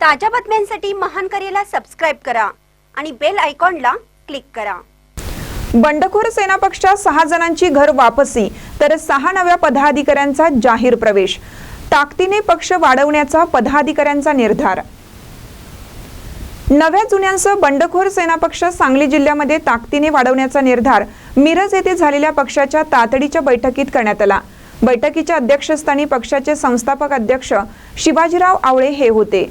ताज्या बातम्यांसाठी महान करेला सबस्क्राईब करा आणि बेल आयकॉनला क्लिक करा. बंडखोर सेना पक्षात सहा जणांची घर वापसी तर सहा नव्या पदाधिकाऱ्यांचा जाहीर प्रवेश. ताकदीने पक्ष वाढवण्याचा पदाधिकाऱ्यांचा निर्धार. नव्या जुन्यांसह बंडखोर सेना पक्ष सांगली जिल्ह्यामध्ये ताकदीने वाढवण्याचा निर्धार मिरज येथे झालेल्या पक्षाच्या तातडीच्या बैठकीत करण्यात आला. बैठकीच्या अध्यक्षस्थानी पक्षाचे संस्थापक अध्यक्ष शिवाजीराव आवळे हे होते.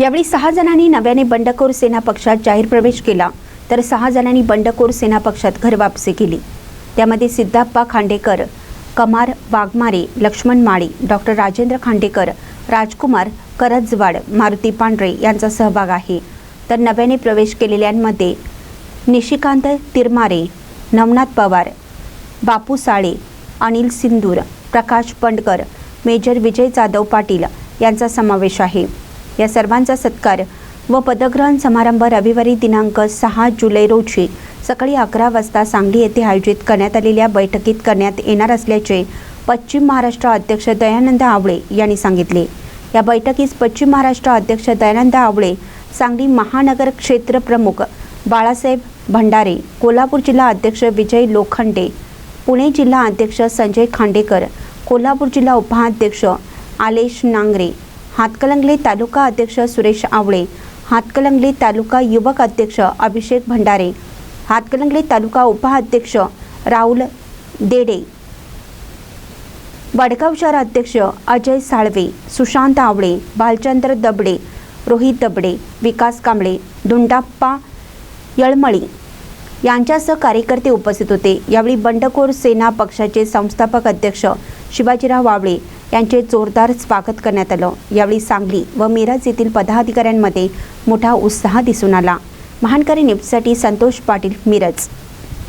यावेळी सहा जणांनी नव्याने बंडखोर सेना पक्षात जाहीर प्रवेश केला. तर सहा जणांनी बंडखोर सेना पक्षात घरवापसी केली. त्यामध्ये सिद्धाप्पा खांडेकर कमार वाघमारे लक्ष्मण माळी डॉक्टर राजेंद्र खांडेकर राजकुमार करजवाड मारुती पांढरे यांचा सहभाग आहे. तर नव्याने प्रवेश केलेल्यांमध्ये निशिकांत तिरमारे नवनाथ पवार बापू साळे अनिल सिंदूर प्रकाश पंडकर मेजर विजय जाधव पाटील यांचा समावेश आहे. या सर्वांचा सत्कार व पदग्रहण समारंभ रविवारी दिनांक सहा जुलै रोजी सकाळी अकरा वाजता सांगली येथे आयोजित करण्यात आलेल्या बैठकीत करण्यात येणार असल्याचे पश्चिम महाराष्ट्र अध्यक्ष दयानंद आवळे यांनी सांगितले. या बैठकीस पश्चिम महाराष्ट्र अध्यक्ष दयानंद आवळे सांगली महानगर क्षेत्र प्रमुख बाळासाहेब भंडारे कोल्हापूर जिल्हा अध्यक्ष विजय लोखंडे पुणे जिल्हा अध्यक्ष संजय खांडेकर कोल्हापूर जिल्हा उपाध्यक्ष आलेश नांगरे हातकलंगले तालुका अध्यक्ष सुरेश आवळे हातकलंगले तालुका युवक अध्यक्ष अभिषेक भंडारे हातकलंगले तालुका उपाध्यक्ष राहुल देडे वडगाव शहर अध्यक्ष अजय साळवे सुशांत आवळे भालचंद्र दबडे रोहित दबडे विकास कांबळे धुंडाप्पा यळमळी यांच्यासह कार्यकर्ते उपस्थित होते. यावेळी बंडखोर सेना पक्षाचे संस्थापक अध्यक्ष शिवाजीराव वावळे यांचे जोरदार स्वागत करण्यात आलं. यावेळी सांगली व मिरज येथील पदाधिकाऱ्यांमध्ये मोठा उत्साह दिसून आला. महानकारी न्यूजसाठी संतोष पाटील मिरज.